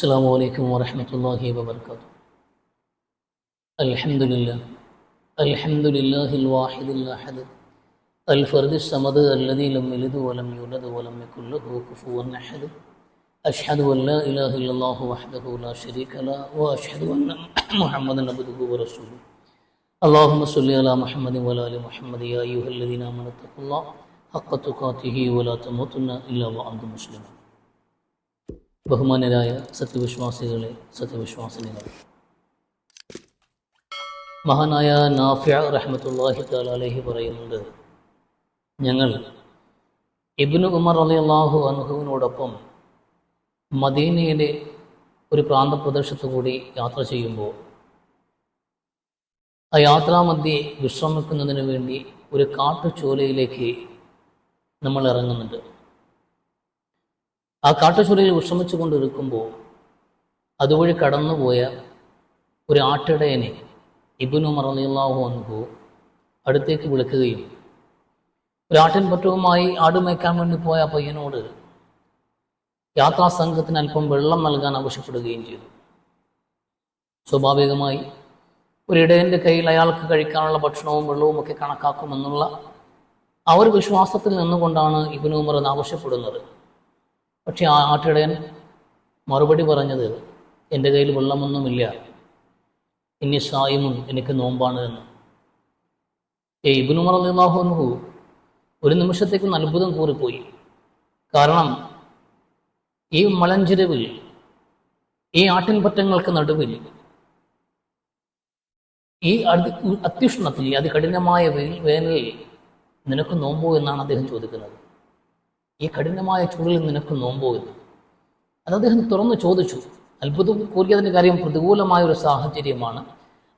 السلام عليكم ورحمة الله وبركاته. الحمد لله. الحمد لله الواحد الأحد. الفرد الصمد الذي لم يلد ولم يولد ولم يكن له كفوا أحد. أشهد أن لا إله إلا الله وحده لا شريك له وأشهد أن محمدا عبده ورسوله. اللهم صل على محمد وعلى آل محمد يا أيها الذين آمنوا اتقوا الله حق تقاته ولا تموتن إلا وأنتم مسلمون. ബഹുമാനരായ സത്യവിശ്വാസികളെ സത്യവിശ്വാസിനികളെ മഹാനായ നാഫിയ റഹ്മത്തുല്ലാഹി താലാലേഹി പറയുന്നുണ്ട് ഞങ്ങൾ ഇബ്നു ഉമർ അലി അള്ളാഹു അനുഹുവിനോടൊപ്പം മദീനയിലെ ഒരു പ്രാന്തപ്രദേശത്തു കൂടി യാത്ര ചെയ്യുമ്പോൾ ആ യാത്രാമധ്യേ വിശ്രമിക്കുന്നതിന് വേണ്ടി ഒരു കാട്ടുചോലയിലേക്ക് നമ്മൾ ഇറങ്ങുന്നുണ്ട്. ആ കാട്ടുചുരയിൽ വിഷമിച്ചു കൊണ്ടിരിക്കുമ്പോൾ അതുവഴി കടന്നുപോയ ഒരു ആട്ടിടയനെ ഇബുനു മറലിയാഹു അൻഹു അടുത്തേക്ക് വിളിക്കുകയും ഒരു ആട്ടിൻ പറ്റവുമായി ആടുമേക്കാൻ വേണ്ടി പോയ പയ്യനോട് യാത്രാ സംഘത്തിന് അല്പം വെള്ളം നൽകാൻ ആവശ്യപ്പെടുകയും ചെയ്തു. സ്വാഭാവികമായി ഒരിടയന്റെ കയ്യിൽ അയാൾക്ക് കഴിക്കാനുള്ള ഭക്ഷണവും വെള്ളവും ഒക്കെ കണക്കാക്കുമെന്നുള്ള ആ ഒരു വിശ്വാസത്തിൽ നിന്നുകൊണ്ടാണ് ഇബിനു ഉമർ എന്ന് ആവശ്യപ്പെടുന്നത്. പക്ഷെ ആ ആട്ടിടയൻ മറുപടി പറഞ്ഞത് എന്റെ കയ്യിൽ വെള്ളമൊന്നുമില്ല. ഇനി സായിമുൻ എനിക്ക് നോമ്പാണ് എന്ന്. ഏ ഇബുനുമർ അള്ളാഹുഹു ഒരു നിമിഷത്തേക്ക് അത്ഭുതം കൂറിപ്പോയി. കാരണം ഈ മലഞ്ചിരവിൽ ഈ ആട്ടിൻപറ്റങ്ങൾക്ക് നടുവിൽ ഈ അതി അത്യുഷ്ണത്തിൽ അതികഠിനമായ വേനലിൽ നിനക്ക് നോമ്പോ എന്നാണ് അദ്ദേഹം ചോദിക്കുന്നത്. ഈ കഠിനമായ ചൂടിൽ നിനക്ക് നോമ്പോ എന്ന് അത് അദ്ദേഹം തുറന്നു ചോദിച്ചു. അത്ഭുതം കൂറിയതിന്റെ കാര്യം പ്രതികൂലമായ ഒരു സാഹചര്യമാണ്.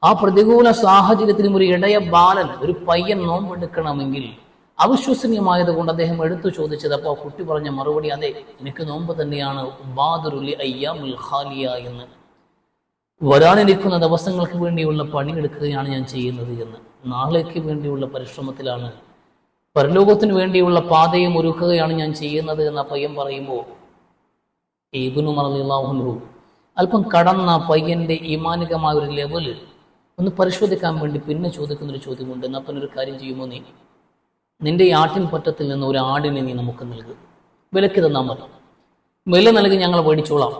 ആ പ്രതികൂല സാഹചര്യത്തിനും ഒരു ഇടയ ബാലൻ ഒരു പയ്യൻ നോമ്പെടുക്കണമെങ്കിൽ അവിശ്വസനീയമായത് കൊണ്ട് അദ്ദേഹം എടുത്തു ചോദിച്ചത് അപ്പോൾ കുട്ടി പറഞ്ഞ മറുപടി അതെ എനിക്ക് നോമ്പ് തന്നെയാണ്. ബാദുരുലി അയ്യാമുൽ ഖാലിയ എന്ന്. വരാനിരിക്കുന്ന ദിവസങ്ങൾക്ക് വേണ്ടിയുള്ള പണിയെടുക്കുകയാണ് ഞാൻ ചെയ്യുന്നത് എന്ന്. നാളേക്ക് വേണ്ടിയുള്ള പരിശ്രമത്തിലാണ് പരലോകത്തിന് വേണ്ടിയുള്ള പാതയും ഒരുക്കുകയാണ് ഞാൻ ചെയ്യുന്നത് എന്ന പയ്യൻ പറയുമ്പോൾ ഈബുനു മറന്നു അല്പം കടന്ന പയ്യന്റെ ഈമാനികമായ ഒരു ലെവൽ ഒന്ന് പരിശോധിക്കാൻ വേണ്ടി പിന്നെ ചോദിക്കുന്ന ഒരു ചോദ്യമുണ്ട്. എന്നാൽ പിന്നെ ഒരു കാര്യം ചെയ്യുമോ നീ? നിന്റെ ഈ ആട്ടിൻ പറ്റത്തിൽ നിന്ന് ഒരു ആടിനെ നീ നമുക്ക് നൽകുക വിലക്ക് തന്നാൽ മതി. വില നൽകി ഞങ്ങൾ മേടിച്ചോളാം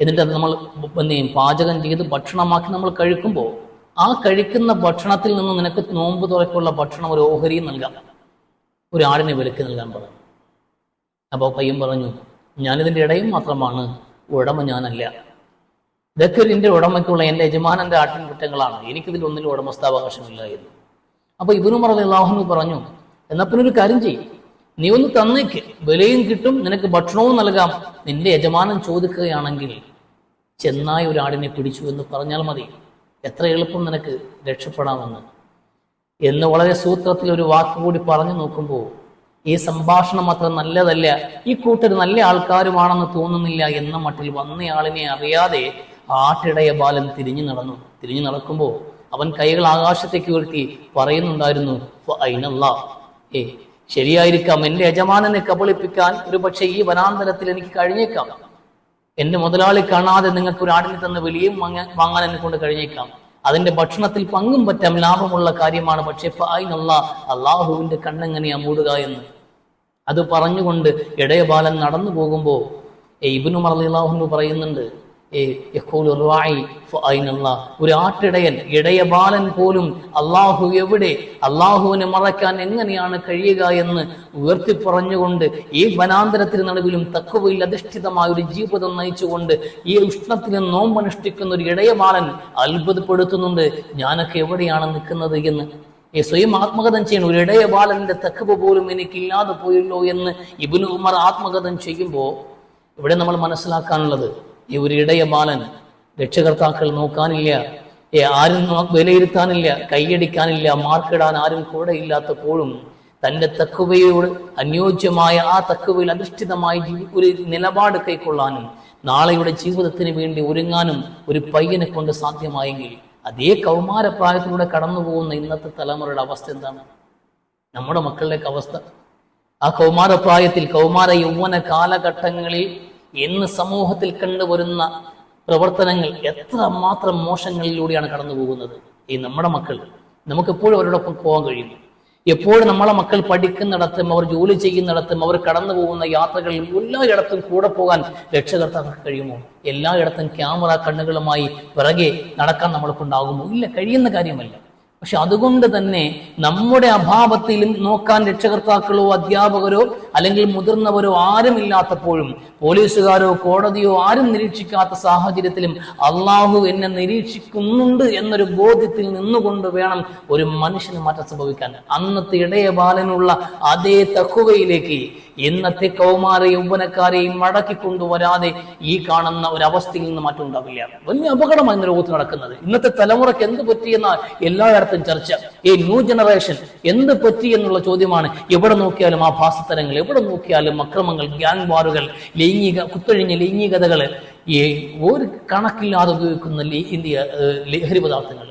എന്നിട്ട് അത് നമ്മൾ എന്തെയും പാചകം ചെയ്ത് ഭക്ഷണമാക്കി നമ്മൾ കഴിക്കുമ്പോൾ ആ കഴിക്കുന്ന ഭക്ഷണത്തിൽ നിന്ന് നിനക്ക് നോമ്പ് തുറക്കുള്ള ഭക്ഷണം ഒരു ഓഹരിയും നൽകാം. ഒരു ആടിനെ വിലക്ക് നൽകാൻ പറഞ്ഞു. അപ്പോൾ പയ്യൻ പറഞ്ഞു ഞാനിതിന്റെ ഇടയും മാത്രമാണ് ഉടമ ഞാനല്ല. ഇതൊക്കെ എന്റെ ഉടമയ്ക്കുള്ള എന്റെ യജമാനന്റെ ആട്ടിൻ കുറ്റങ്ങളാണ് എനിക്കിതിൽ ഒന്നിലും ഉടമസ്ഥാവകാശമില്ല എന്ന്. അപ്പോൾ ഇബിനു മറലി അള്ളാഹുനു പറഞ്ഞു എന്നാൽ പിന്നെ ഒരു കാര്യം ചെയ്യും. നീ ഒന്ന് തന്നേക്ക്. വിലയും കിട്ടും നിനക്ക് ഭക്ഷണവും നൽകാം. നിന്റെ യജമാനൻ ചോദിക്കുകയാണെങ്കിൽ ചെന്നായി ഒരാടിനെ പിടിച്ചു എന്ന് പറഞ്ഞാൽ മതി. എത്ര എളുപ്പം നിനക്ക് രക്ഷപ്പെടാമെന്ന്. എന്ന് വളരെ സൂത്രത്തിൽ ഒരു വാക്ക് കൂടി പറഞ്ഞു നോക്കുമ്പോൾ ഈ സംഭാഷണം അത്ര നല്ലതല്ല ഈ കൂട്ടർ നല്ല ആൾക്കാരുമാണെന്ന് തോന്നുന്നില്ല എന്ന മട്ടിൽ വന്നയാളിനെ അറിയാതെ ആട്ടിടയ ബാലൻ തിരിഞ്ഞു നടന്നു. തിരിഞ്ഞു നടക്കുമ്പോൾ അവൻ കൈകൾ ആകാശത്തേക്ക് ഉയർത്തി പറയുന്നുണ്ടായിരുന്നു? ഏ ശരിയായിരിക്കാം. എന്റെ യജമാനനെ കബളിപ്പിക്കാൻ ഒരു പക്ഷേ ഈ വനാന്തരത്തിൽ എനിക്ക് കഴിഞ്ഞേക്കാം. എന്റെ മുതലാളി കാണാതെ നിങ്ങൾക്ക് ഒരു ആടിനെ തന്ന വിലയും വാങ്ങാൻ എന്നെ കൊണ്ട് കഴിഞ്ഞേക്കാം. അതിന്റെ ഭക്ഷണത്തിൽ പങ്കും പറ്റാം ലാഭമുള്ള കാര്യമാണ്. പക്ഷേ അള്ളാഹുവിന്റെ കണ്ണെങ്ങനെയാ മൂടുക എന്ന്? അത് പറഞ്ഞുകൊണ്ട് ഇടയബാലൻ നടന്നു പോകുമ്പോൾ ഇബിനു മറലിള്ളാഹുന്നു പറയുന്നുണ്ട് ഒരു ആട്ടിടയൻ ഇടയ ബാലൻ പോലും അള്ളാഹു എവിടെ അള്ളാഹുവിനെ മറക്കാൻ എങ്ങനെയാണ് കഴിയുക എന്ന് ഉയർത്തി പറഞ്ഞുകൊണ്ട് ഈ വനാന്തരത്തിന് നടുവിലും തക്കുവയിൽ അധിഷ്ഠിതമായ ഒരു ജീവിതം നയിച്ചുകൊണ്ട് ഈ ഉഷ്ണത്തിന് നോമ്പനുഷ്ഠിക്കുന്ന ഒരു ഇടയ ബാലൻ അത്ഭുതപ്പെടുത്തുന്നുണ്ട് ഞാനൊക്കെ എവിടെയാണ് നിൽക്കുന്നത് എന്ന്? ഈ സ്വയം ആത്മകഥം ചെയ്യണം. ഒരു ഇടയ ബാലന്റെ തക്കവ് പോലും എനിക്കില്ലാതെ പോയല്ലോ എന്ന് ഇബിനു ഉമർ ആത്മകഥം ചെയ്യുമ്പോൾ ഇവിടെ നമ്മൾ മനസ്സിലാക്കാനുള്ളത് ഈ ഒരു ഇടയ ബാലൻ രക്ഷകർത്താക്കൾ നോക്കാനില്ല. ഏ ആരും വിലയിരുത്താനില്ല കൈയടിക്കാനില്ല മാർക്കിടാൻ ആരും കൂടെ ഇല്ലാത്തപ്പോഴും തന്റെ തക്കുവയോട് അനുയോജ്യമായ ആ തക്കുവയിൽ അധിഷ്ഠിതമായ ഒരു നിലപാട് കൈക്കൊള്ളാനും നാളെയുടെ ജീവിതത്തിന് വേണ്ടി ഒരുങ്ങാനും ഒരു പയ്യനെ കൊണ്ട് സാധ്യമായെങ്കിൽ അതേ കൗമാരപ്രായത്തിലൂടെ കടന്നു പോകുന്ന ഇന്നത്തെ തലമുറയുടെ അവസ്ഥ എന്താണ്? നമ്മുടെ മക്കളുടെയൊക്കെ അവസ്ഥ. ആ കൗമാരപ്രായത്തിൽ കൗമാര യൗവന കാലഘട്ടങ്ങളിൽ ഇന്ന് സമൂഹത്തിൽ കണ്ടുവരുന്ന പ്രവർത്തനങ്ങൾ എത്ര മാത്രം മോശങ്ങളിലൂടെയാണ് കടന്നു പോകുന്നത് ഈ നമ്മുടെ മക്കൾ. നമുക്ക് എപ്പോഴും അവരോടൊപ്പം പോകാൻ കഴിയും. എപ്പോഴും നമ്മളെ മക്കൾ പഠിക്കുന്നിടത്തും അവർ ജോലി ചെയ്യുന്നിടത്തും അവർ കടന്നു പോകുന്ന യാത്രകളിൽ എല്ലായിടത്തും കൂടെ പോകാൻ രക്ഷകർത്താക്കൾക്ക് കഴിയുമോ? എല്ലായിടത്തും ക്യാമറ കണ്ണുകളുമായി പിറകെ നടക്കാൻ നമ്മൾക്കുണ്ടാകുമോ? ഇല്ല കഴിയുന്ന കാര്യമല്ല. പക്ഷെ അതുകൊണ്ട് തന്നെ നമ്മുടെ അഭാവത്തിലും നോക്കാൻ രക്ഷകർത്താക്കളോ അധ്യാപകരോ അല്ലെങ്കിൽ മുതിർന്നവരോ ആരുമില്ലാത്തപ്പോഴും പോലീസുകാരോ കോടതിയോ ആരും നിരീക്ഷിക്കാത്ത സാഹചര്യത്തിലും അള്ളാഹു എന്നെ നിരീക്ഷിക്കുന്നുണ്ട് എന്നൊരു ബോധ്യത്തിൽ നിന്നുകൊണ്ട് വേണം ഒരു മനുഷ്യന് മാറ്റം സംഭവിക്കാൻ. അന്നത്തെ ഇടയ ബാലനുള്ള അതേ തക്കുവയിലേക്ക് ഇന്നത്തെ കൗമാര യൗവനക്കാരെയും മടക്കി കൊണ്ടുവരാതെ ഈ കാണുന്ന ഒരു അവസ്ഥയിൽ നിന്ന് മാറ്റം ഉണ്ടാവില്ല. വലിയ അപകടമാണ് ഇന്ന് ലോകത്ത് നടക്കുന്നത്. ഇന്നത്തെ തലമുറയ്ക്ക് എന്ത് പറ്റിയെന്ന എല്ലായിടത്തും ചർച്ച. ഈ ന്യൂ ജനറേഷൻ എന്ത് പറ്റി എന്നുള്ള ചോദ്യമാണ് എവിടെ നോക്കിയാലും ആ ഭാസത്തരങ്ങൾ. എവിടെ നോക്കിയാലും അക്രമങ്ങൾ ഗ്യാങ് വാറുകൾ ലൈംഗിക കുത്തൊഴിഞ്ഞ ലൈംഗികതകൾ ഈ ഒരു കണക്കില്ലാതെ ഉപയോഗിക്കുന്ന ഇന്ത്യ ലഹരി പദാർത്ഥങ്ങൾ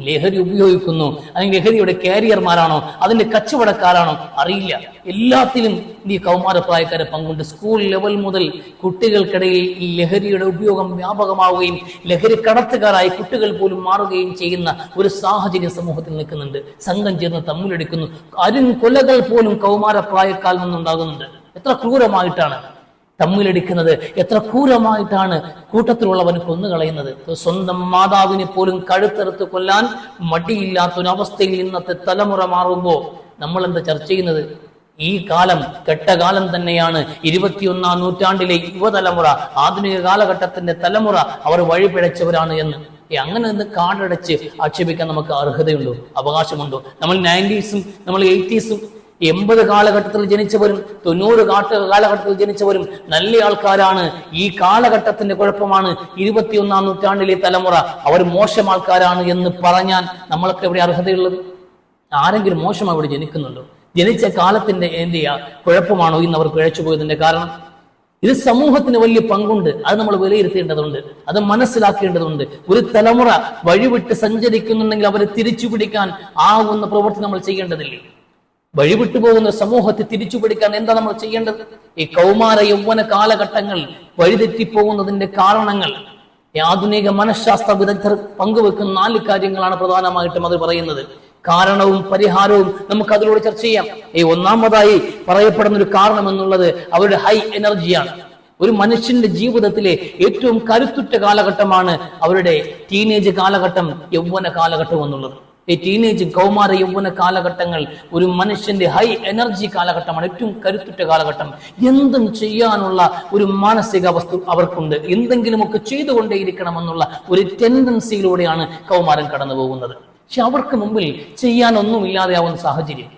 ലഹരി ഉപയോഗിക്കുന്നു. അല്ലെങ്കിൽ ലഹരിയുടെ കാരിയർമാരാണോ അതിന്റെ കച്ചവടക്കാരാണോ? അറിയില്ല. എല്ലാത്തിലും ഈ കൗമാരപ്രായക്കാരെ പങ്കുണ്ട്. സ്കൂൾ ലെവൽ മുതൽ കുട്ടികൾക്കിടയിൽ ഈ ലഹരിയുടെ ഉപയോഗം വ്യാപകമാവുകയും ലഹരി കടത്തുകാരായി കുട്ടികൾ പോലും മാറുകയും ചെയ്യുന്ന ഒരു സാഹചര്യം സമൂഹത്തിൽ നിൽക്കുന്നുണ്ട്. സംഘം ചേർന്ന് തമ്മിലടിക്കുന്നു. അരും കൊലകൾ പോലും കൗമാരപ്രായക്കാൽ നിന്നുണ്ടാകുന്നുണ്ട്. എത്ര ക്രൂരമായിട്ടാണ്. തമ്മിലടിക്കുന്നത് എത്ര ക്രൂരമായിട്ടാണ് കൂട്ടത്തിലുള്ളവന് കൊന്നുകളയുന്നത്. സ്വന്തം മാതാവിനെ പോലും കഴുത്തെറുത്ത് കൊല്ലാൻ മടിയില്ലാത്തൊരവസ്ഥയിൽ ഇന്നത്തെ തലമുറ മാറുമ്പോൾ നമ്മൾ എന്താ ചർച്ച ചെയ്യുന്നത്? ഈ കാലം കെട്ടകാലം തന്നെയാണ് ഇരുപത്തിയൊന്നാം നൂറ്റാണ്ടിലെ യുവതലമുറ ആധുനിക കാലഘട്ടത്തിന്റെ തലമുറ അവർ വഴിപിഴച്ചവരാണ് എന്ന്. അങ്ങനെ നിന്ന് കാടടച്ച് ആക്ഷേപിക്കാൻ നമുക്ക് അർഹതയുണ്ടോ? അവകാശമുണ്ടോ? നമ്മൾ നയന്റീസും നമ്മൾ എയ്റ്റീസും എൺപത് കാലഘട്ടത്തിൽ ജനിച്ചവരും തൊണ്ണൂറ് കാട്ട് കാലഘട്ടത്തിൽ ജനിച്ചവരും നല്ല ആൾക്കാരാണ്. ഈ കാലഘട്ടത്തിന്റെ കുഴപ്പമാണ് ഇരുപത്തിയൊന്നാം നൂറ്റാണ്ടിലെ തലമുറ. അവർ മോശം ആൾക്കാരാണ് എന്ന് പറഞ്ഞാൽ നമ്മൾക്ക് എവിടെ അർഹതയുള്ളത്? ആരെങ്കിലും മോശം അവിടെ ജനിക്കുന്നുണ്ടോ? ജനിച്ച കാലത്തിന്റെ എന്തെയാ കുഴപ്പമാണോ ഇന്ന് അവർ പിഴച്ചു പോയതിന്റെ കാരണം? ഇത് സമൂഹത്തിന് വലിയ പങ്കുണ്ട്. അത് നമ്മൾ വിലയിരുത്തേണ്ടതുണ്ട്. അത് മനസ്സിലാക്കേണ്ടതുണ്ട്. ഒരു തലമുറ വഴിവിട്ട് സഞ്ചരിക്കുന്നുണ്ടെങ്കിൽ അവരെ തിരിച്ചു പിടിക്കാൻ ആവുന്ന പ്രവൃത്തി നമ്മൾ ചെയ്യേണ്ടതില്ലേ? വഴിവിട്ടു പോകുന്ന സമൂഹത്തെ തിരിച്ചു പിടിക്കാൻ എന്താ നമ്മൾ ചെയ്യേണ്ടത്? ഈ കൗമാര യൗവന കാലഘട്ടങ്ങൾ വഴിതെറ്റിപ്പോകുന്നതിന്റെ കാരണങ്ങൾ ഈ ആധുനിക മനഃശാസ്ത്ര വിദഗ്ധർ പങ്കുവെക്കുന്ന നാല് കാര്യങ്ങളാണ് പ്രധാനമായിട്ടും അത് പറയുന്നത്. കാരണവും പരിഹാരവും നമുക്ക് അതിലൂടെ ചർച്ച ചെയ്യാം. ഈ ഒന്നാമതായി പറയപ്പെടുന്ന ഒരു കാരണം എന്നുള്ളത് അവരുടെ ഹൈ എനർജിയാണ്. ഒരു മനുഷ്യന്റെ ജീവിതത്തിലെ ഏറ്റവും കരുത്തുറ്റ കാലഘട്ടമാണ് അവരുടെ ടീനേജ് കാലഘട്ടം യൗവന കാലഘട്ടം എന്നുള്ളത്. ഈ ടീനേജ് കൗമാര യൗവന കാലഘട്ടങ്ങൾ ഒരു മനുഷ്യന്റെ ഹൈ എനർജി കാലഘട്ടമാണ് ഏറ്റവും കരുത്തുറ്റ കാലഘട്ടം. എന്തും ചെയ്യാനുള്ള ഒരു മാനസിക മാനസികാവസ്ഥ അവർക്കുണ്ട്. എന്തെങ്കിലുമൊക്കെ ചെയ്തുകൊണ്ടേയിരിക്കണമെന്നുള്ള ഒരു ടെൻഡൻസിയിലൂടെയാണ് കൗമാരം കടന്നു പോകുന്നത് പക്ഷെ അവർക്ക് മുമ്പിൽ ചെയ്യാനൊന്നുമില്ലാതെയാവുന്ന സാഹചര്യം.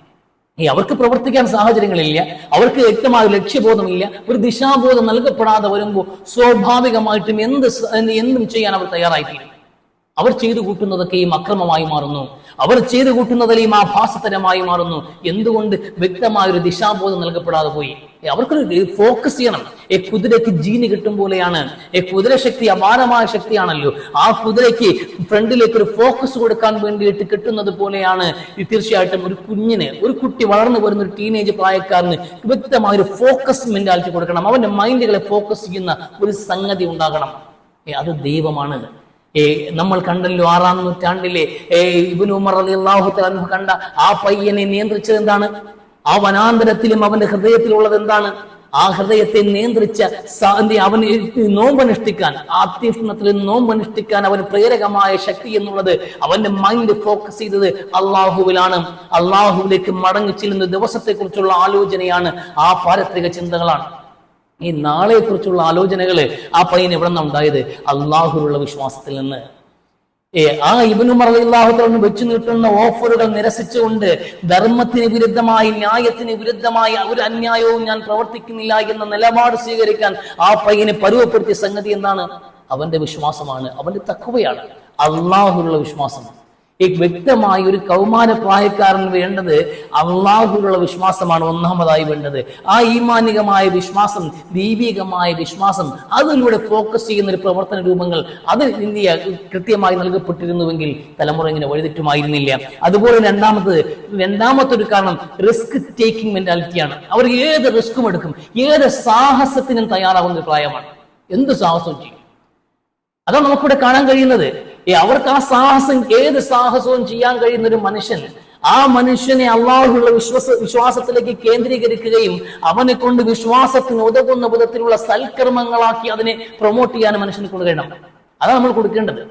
ഈ അവർക്ക് പ്രവർത്തിക്കാൻ സാഹചര്യങ്ങളില്ല അവർക്ക് വ്യക്തമായ ലക്ഷ്യബോധമില്ല ഒരു ദിശാബോധം നൽകപ്പെടാതെ വരുമ്പോൾ സ്വാഭാവികമായിട്ടും എന്ത് എന്തും ചെയ്യാൻ അവർ തയ്യാറായിത്തീരും. അവർ ചെയ്തു കൂട്ടുന്നതൊക്കെയും അക്രമമായി മാറുന്നു. അവർ ചെയ്തു കൂട്ടുന്നതിലെയും ആഭാസതരമായി മാറുന്നു. എന്തുകൊണ്ട് വ്യക്തമായ ഒരു ദിശാബോധം നൽകപ്പെടാതെ പോയി? അവർക്ക് ഫോക്കസ് ചെയ്യണം. ഈ കുതിരയ്ക്ക് ജീനി കിട്ടും പോലെയാണ്. ഈ കുതിരശക്തി അപാരമായ ശക്തിയാണല്ലോ. ആ കുതിരയ്ക്ക് ഫ്രണ്ടിലേക്ക് ഒരു ഫോക്കസ് കൊടുക്കാൻ വേണ്ടിയിട്ട് കിട്ടുന്നത് പോലെയാണ്. ഈ തീർച്ചയായിട്ടും ഒരു കുഞ്ഞിന് ഒരു കുട്ടി വളർന്നു വരുന്ന ഒരു ടീനേജ് പ്രായക്കാരന് വ്യക്തമായ ഒരു ഫോക്കസ് മെന്റാലിറ്റി കൊടുക്കണം. അവന്റെ മൈൻഡുകളെ ഫോക്കസ് ചെയ്യുന്ന ഒരു സംഗതി ഉണ്ടാകണം. അത് ദൈവമാണ്. നമ്മൾ കണ്ടല്ലോ ആറാം നൂറ്റാണ്ടിലെ ഇബ്നു ഉമർ അൻഹു കണ്ട ആ പയ്യനെ നിയന്ത്രിച്ചത് എന്താണ്? ആ വനാന്തരത്തിലും അവന്റെ ഹൃദയത്തിലുള്ളത് എന്താണ്? ആ ഹൃദയത്തെ നിയന്ത്രിച്ച അവന് നോമ്പനുഷ്ഠിക്കാൻ നോമ്പ് നോമ്പനുഷ്ഠിക്കാൻ അവന് പ്രേരകമായ ശക്തി എന്നുള്ളത് അവന്റെ മൈൻഡ് ഫോക്കസ് ചെയ്തത് അള്ളാഹുവിലാണ്. അള്ളാഹുവിലേക്ക് മടങ്ങി ചെല്ലുന്ന ദിവസത്തെ കുറിച്ചുള്ള ആലോചനയാണ് ആ പാരത്രിക ചിന്തകളാണ്. ഈ നാളെ കുറിച്ചുള്ള ആലോചനകൾ ആ പയ്യൻ എവിടെ നിന്നുണ്ടായത് ഉണ്ടായത്? അള്ളാഹുലുള്ള വിശ്വാസത്തിൽ നിന്ന്. ഏ ആ ഇബനുമർ അള്ളാഹുത്തോട് വെച്ചു നീട്ടുന്ന ഓഫറുകൾ നിരസിച്ചുകൊണ്ട് ധർമ്മത്തിന് വിരുദ്ധമായി ന്യായത്തിന് വിരുദ്ധമായി ഒരു അന്യായവും ഞാൻ പ്രവർത്തിക്കുന്നില്ല എന്ന നിലപാട് സ്വീകരിക്കാൻ ആ പയ്യനെ പരുവപ്പെടുത്തിയ സംഗതി എന്താണ്? അവന്റെ വിശ്വാസമാണ്. അവന്റെ തക്കവയാണ് അള്ളാഹുള്ള വിശ്വാസം. ഈ വ്യക്തമായി ഒരു കൗമാര പ്രായക്കാരൻ വേണ്ടത് അള്ളാഹുലുള്ള വിശ്വാസമാണ് ഒന്നാമതായി വേണ്ടത്. ആ ഈമാനികമായ വിശ്വാസം ദൈവികമായ വിശ്വാസം അതിലൂടെ ഫോക്കസ് ചെയ്യുന്ന ഒരു പ്രവർത്തന രൂപങ്ങൾ അത് ഇന്ത്യ കൃത്യമായി നൽകപ്പെട്ടിരുന്നുവെങ്കിൽ തലമുറ ഇങ്ങനെ വഴിതെറ്റുമായിരുന്നില്ല. അതുപോലെ രണ്ടാമത് രണ്ടാമത്തെ ഒരു കാരണം റിസ്ക് ടേക്കിംഗ് മെന്റാലിറ്റിയാണ് അവർ ഏത് റിസ്ക്കും എടുക്കും. ഏത് സാഹസത്തിനും തയ്യാറാവുന്ന ഒരു പ്രായമാണ്. എന്ത് സാഹസം ചെയ്യും? അതാണ് നമുക്കിവിടെ കാണാൻ കഴിയുന്നത്. ഏ അവർക്ക് ആ സാഹസം ഏത് സാഹസവും ചെയ്യാൻ കഴിയുന്ന ഒരു മനുഷ്യൻ. ആ മനുഷ്യനെ അള്ളാഹുള്ള വിശ്വാസ വിശ്വാസത്തിലേക്ക് കേന്ദ്രീകരിക്കുകയും അവനെ കൊണ്ട് വിശ്വാസത്തിന് ഉതകുന്ന വിധത്തിലുള്ള സൽക്കർമ്മങ്ങളാക്കി അതിനെ പ്രൊമോട്ട് ചെയ്യാൻ മനുഷ്യനെ കൊണ്ട് അതാണ് നമ്മൾ കൊടുക്കേണ്ടത്.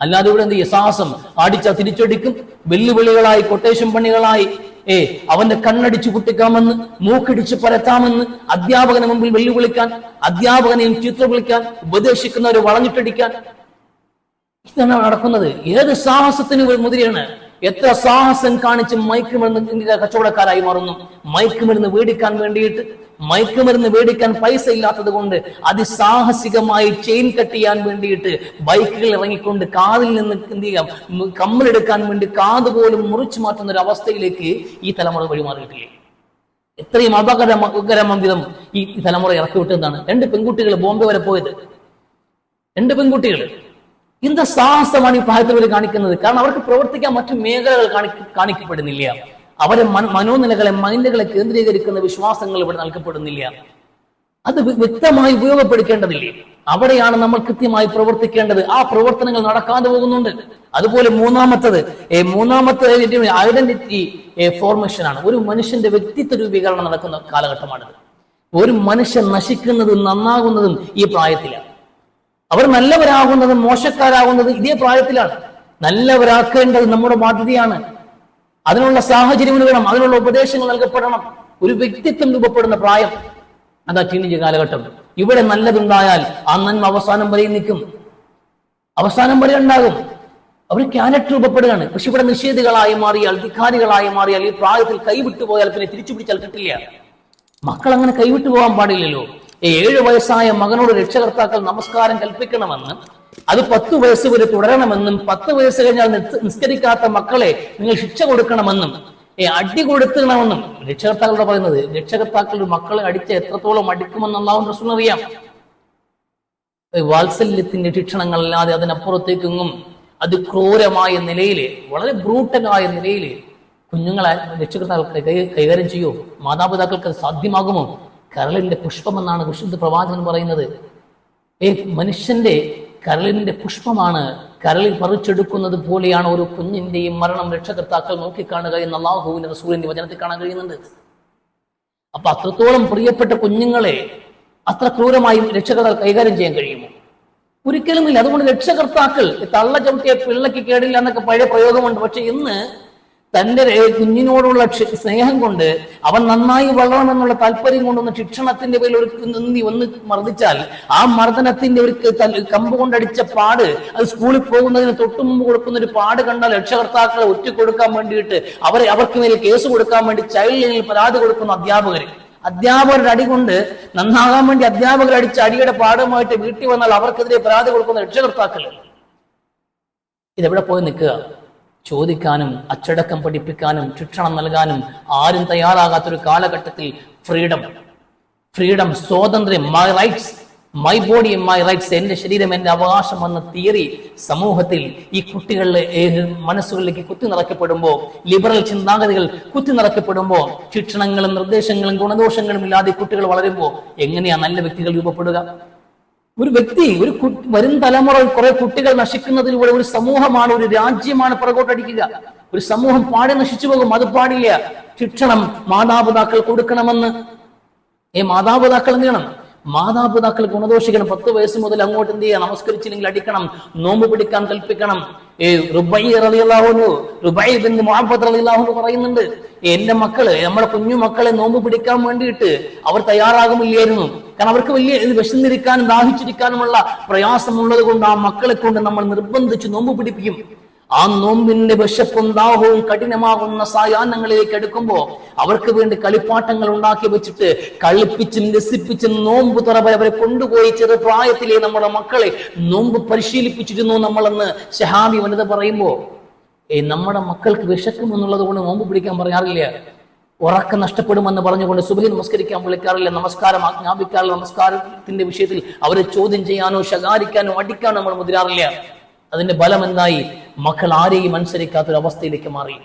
അല്ലാതെ ഇവിടെ എന്ത് ചെയ്യും? സാഹസം അടിച്ച തിരിച്ചടിക്കും. വെല്ലുവിളികളായി കൊട്ടേഷൻ പണികളായി ഏ അവന്റെ കണ്ണടിച്ചു കുട്ടിക്കാമെന്ന് മൂക്കിടിച്ച് പരത്താമെന്ന് അധ്യാപകന് മുമ്പിൽ വെല്ലുവിളിക്കാൻ അധ്യാപകനെയും ചീത്ത വിളിക്കാൻ ഉപദേശിക്കുന്നവരെ വളഞ്ഞിട്ടടിക്കാൻ ഇതാണ് നടക്കുന്നത്. ഏത് സാഹസത്തിന് ഒരു എത്ര സാഹസം കാണിച്ച് മയക്കുമരുന്ന് കച്ചവടക്കാരായി മാറുന്നു. മയക്കുമരുന്ന് മേടിക്കാൻ വേണ്ടിയിട്ട് മയക്കുമരുന്ന് മേടിക്കാൻ പൈസ ഇല്ലാത്തത് കൊണ്ട് അതിസാഹസികമായി ചെയിൻ കട്ട് ചെയ്യാൻ വേണ്ടിയിട്ട് ബൈക്കുകൾ ഇറങ്ങിക്കൊണ്ട് കാതിൽ നിന്ന് എന്ത് ചെയ്യാം? കമ്മലെടുക്കാൻ വേണ്ടി കാത് പോലും മുറിച്ചു മാറ്റുന്ന ഒരു അവസ്ഥയിലേക്ക് ഈ തലമുറ വഴിമാറിയിട്ടില്ലേ? എത്രയും അപകടകരമം വിധം ഈ തലമുറ ഇറക്കി വിട്ടതാണ് രണ്ട് പെൺകുട്ടികൾ ബോംബെ വരെ പോയത്. രണ്ട് പെൺകുട്ടികൾ എന്ത് സാഹസമാണ് ഈ പ്രായത്തിൽ ഇവർ കാണിക്കുന്നത്? കാരണം അവർക്ക് പ്രവർത്തിക്കാൻ മറ്റു മേഖലകൾ കാണി കാണിക്കപ്പെടുന്നില്ല. അവരെ മനോനിലകളെ മൈൻഡുകളെ കേന്ദ്രീകരിക്കുന്ന വിശ്വാസങ്ങൾ ഇവിടെ നൽകപ്പെടുന്നില്ല. അത് വ്യ- വ്യക്തമായി ഉപയോഗപ്പെടുത്തേണ്ടതില്ലേ അവിടെയാണ് നമ്മൾ കൃത്യമായി പ്രവർത്തിക്കേണ്ടത്. ആ പ്രവർത്തനങ്ങൾ നടക്കാതെ പോകുന്നുണ്ട്. അതുപോലെ മൂന്നാമത്തത് മൂന്നാമത്തെ ഐഡന്റിറ്റി ഫോർമേഷൻ ആണ്. ഒരു മനുഷ്യന്റെ വ്യക്തിത്വ രൂപീകരണം നടക്കുന്ന കാലഘട്ടമാണിത്. ഒരു മനുഷ്യൻ നശിക്കുന്നതും നന്നാകുന്നതും ഈ പ്രായത്തിലാണ്. അവർ നല്ലവരാകുന്നത് മോശക്കാരാകുന്നത് ഇതേ പ്രായത്തിലാണ്. നല്ലവരാക്കേണ്ടത് നമ്മുടെ ബാധ്യതയാണ് അതിനുള്ള സാഹചര്യങ്ങൾ വേണം അതിനുള്ള ഉപദേശങ്ങൾ നൽകപ്പെടണം. ഒരു വ്യക്തിത്വം രൂപപ്പെടുന്ന പ്രായം. അതാ ടീനേജ് കാലഘട്ടം. ഇവിടെ നല്ലതുണ്ടായാൽ ആ നന്മ അവസാനം വരെ നിൽക്കും. അവസാനം വരെ ഉണ്ടാകും. അവർ ക്യാരക്ടർ രൂപപ്പെടുകയാണ്. പക്ഷെ ഇവിടെ നിഷേധികളായി മാറിയാൽ ധിക്കാരികളായി മാറിയാൽ ഈ പ്രായത്തിൽ കൈവിട്ടു പോയാൽ പിന്നെ തിരിച്ചു പിടിച്ചാൽ കിട്ടില്ല മക്കൾ അങ്ങനെ കൈവിട്ടു പോകാൻ പാടില്ലല്ലോ. ഏഴു വയസ്സായ മകനോട് രക്ഷകർത്താക്കൾ നമസ്കാരം കൽപ്പിക്കണമെന്ന് അത് പത്ത് വയസ്സ് വരെ തുടരണമെന്നും പത്ത് വയസ്സ് കഴിഞ്ഞാൽ നിസ്- നിസ്കരിക്കാത്ത മക്കളെ നിങ്ങൾ ശിക്ഷ കൊടുക്കണമെന്നും ഏ അടി കൊടുക്കണമെന്നും രക്ഷകർത്താക്കളോട് പറയുന്നത്. രക്ഷകർത്താക്കളുടെ മക്കളെ അടിച്ച് എത്രത്തോളം അടിക്കുമെന്ന് അള്ളാഹു റസൂൽ അറിയാം. വാത്സല്യത്തിന്റെ ശിക്ഷണങ്ങൾ അല്ലാതെ അതിനപ്പുറത്തേക്കെങ്ങും അത് ക്രൂരമായ നിലയിൽ വളരെ ബ്രൂട്ടനായ നിലയിൽ കുഞ്ഞുങ്ങളെ രക്ഷകർത്താക്കൾ കൈ കൈകാര്യം ചെയ്യുമോ മാതാപിതാക്കൾക്ക് അത് സാധ്യമാകുമോ? കരളിന്റെ പുഷ്പമെന്നാണ് വിശുദ്ധ പ്രവാചകൻ പറയുന്നത്. ഏ മനുഷ്യന്റെ കരളിന്റെ പുഷ്പമാണ് കരളിൽ പറിച്ചെടുക്കുന്നത് പോലെയാണ് ഒരു കുഞ്ഞിന്റെയും മരണം രക്ഷകർത്താക്കൾ നോക്കിക്കാണുക എന്ന് അള്ളാഹുവിന്റെ റസൂലിന്റെ വചനത്തിൽ കാണാൻ കഴിയുന്നുണ്ട്. അപ്പൊ അത്രത്തോളം പ്രിയപ്പെട്ട കുഞ്ഞുങ്ങളെ അത്ര ക്രൂരമായും രക്ഷകർത്താക്കൾ കൈകാര്യം ചെയ്യാൻ കഴിയുമോ? ഒരിക്കലുമില്ല അതുകൊണ്ട് രക്ഷകർത്താക്കൾ തള്ള ചവിട്ടിയ പിള്ളയ്ക്ക് കേടില്ല എന്നൊക്കെ പഴയ പ്രയോഗമുണ്ട്. പക്ഷെ ഇന്ന് തന്റെ കുഞ്ഞിനോടുള്ള സ്നേഹം കൊണ്ട് അവൻ നന്നായി വളരണമെന്നുള്ള താല്പര്യം കൊണ്ടൊന്ന് ശിക്ഷണത്തിന്റെ പേരിൽ ഒരു നിന്ദി ഒന്ന് മർദ്ദിച്ചാൽ ആ മർദ്ദനത്തിന്റെ ഒരു കമ്പ് കൊണ്ടടിച്ച പാട് അത് സ്കൂളിൽ പോകുന്നതിന് തൊട്ടു മുമ്പ് കൊടുക്കുന്ന ഒരു പാട് കണ്ടാൽ രക്ഷകർത്താക്കളെ ഒറ്റ കൊടുക്കാൻ വേണ്ടിയിട്ട് അവരെ അവർക്ക് മേൽ കേസ് കൊടുക്കാൻ വേണ്ടി ചൈൽഡ് ലൈനിൽ പരാതി കൊടുക്കുന്ന അധ്യാപകര് അധ്യാപകരുടെ അടി കൊണ്ട് നന്നാകാൻ വേണ്ടി അധ്യാപകർ അടിച്ച അടിയുടെ പാഠമായിട്ട് വീട്ടിൽ വന്നാൽ അവർക്കെതിരെ പരാതി കൊടുക്കുന്ന രക്ഷകർത്താക്കൾ. ഇതെവിടെ പോയി നിൽക്കുക? ചോദിക്കാനും അച്ചടക്കം പഠിപ്പിക്കാനും ശിക്ഷണം നൽകാനും ആരും തയ്യാറാകാത്തൊരു കാലഘട്ടത്തിൽ ഫ്രീഡം ഫ്രീഡം സ്വാതന്ത്ര്യം my rights my body my rights എന്റെ ശരീരം എന്റെ അവകാശം എന്ന തിയറി സമൂഹത്തിൽ ഈ കുട്ടികളുടെ മനസ്സുകളിലേക്ക് കുത്തി നിറക്കപ്പെടുമ്പോൾ ലിബറൽ ചിന്താഗതികൾ കുത്തി നിറക്കപ്പെടുമ്പോൾ ശിക്ഷണങ്ങളും നിർദ്ദേശങ്ങളും ഗുണദോഷങ്ങളും ഇല്ലാതെ കുട്ടികൾ വളരുമ്പോ എങ്ങനെയാ നല്ല വ്യക്തികൾ രൂപപ്പെടുക? ഒരു വ്യക്തി ഒരു വരും തലമുറ കുറെ കുട്ടികൾ നശിക്കുന്നതിലൂടെ ഒരു സമൂഹമാണ് ഒരു രാജ്യമാണ് പുറകോട്ടടിക്കുക. ഒരു സമൂഹം പാടി നശിച്ചു പോകും അത് പാടില്ല. ശിക്ഷണം മാതാപിതാക്കൾ കൊടുക്കണമെന്ന്. ഏ മാതാപിതാക്കൾ എന്ത് ചെയ്യണം? മാതാപിതാക്കൾ ഗുണദോഷിക്കണം പത്ത് വയസ്സ് മുതൽ അങ്ങോട്ട് എന്ത് ചെയ്യുക നമസ്കരിച്ചില്ലെങ്കിൽ അടിക്കണം നോമ്പ് പിടിക്കാൻ കൽപ്പിക്കണം. ഏ റുബൈ റളിയല്ലാഹു റുബൈ ബിൻ പറയുന്നുണ്ട് എന്റെ മക്കൾ നമ്മുടെ കുഞ്ഞു മക്കളെ നോമ്പ് പിടിക്കാൻ വേണ്ടിയിട്ട് അവർ തയ്യാറാകുമില്ലായിരുന്നു കാരണം അവർക്ക് വലിയ വിശന്നിരിക്കാനും ദാഹിച്ചിരിക്കാനുമുള്ള പ്രയാസമുള്ളത് കൊണ്ട് ആ മക്കളെ കൊണ്ട് നമ്മൾ നിർബന്ധിച്ച് നോമ്പ് പിടിപ്പിക്കും. ആ നോമ്പിന്റെ വിശപ്പും ദാഹവും കഠിനമാകുന്ന സായാഹ്നങ്ങളിലേക്ക് എടുക്കുമ്പോ അവർക്ക് വേണ്ടി കളിപ്പാട്ടങ്ങൾ ഉണ്ടാക്കി വെച്ചിട്ട് കളിപ്പിച്ചും രസിപ്പിച്ചും നോമ്പ് തുറവ് അവരെ കൊണ്ടുപോയി ചെറു പ്രായത്തിലെ നമ്മുടെ മക്കളെ നോമ്പ് പരിശീലിപ്പിച്ചിരുന്നു നമ്മളെന്ന് ഷഹാബി വനിത പറയുമ്പോൾ ഏ നമ്മുടെ മക്കൾക്ക് വിശക്കും എന്നുള്ളത് കൊണ്ട് നോമ്പ് പിടിക്കാൻ പറയാറില്ല. ഉറക്കം നഷ്ടപ്പെടുമെന്ന് പറഞ്ഞുകൊണ്ട് സുബഹി നമസ്കരിക്കാൻ വിളിക്കാറില്ല. നമസ്കാരം ആജ്ഞാപിക്കാറില്ല. നമസ്കാരത്തിന്റെ വിഷയത്തിൽ അവരെ ചോദ്യം ചെയ്യാനോ ശകാരിക്കാനോ അടിക്കാനോ നമ്മൾ മുതിരാറില്ല. അതിന്റെ ബലം എന്തായി മക്കൾ ആരെയും അനുസരിക്കാത്തൊരു അവസ്ഥയിലേക്ക് മാറി.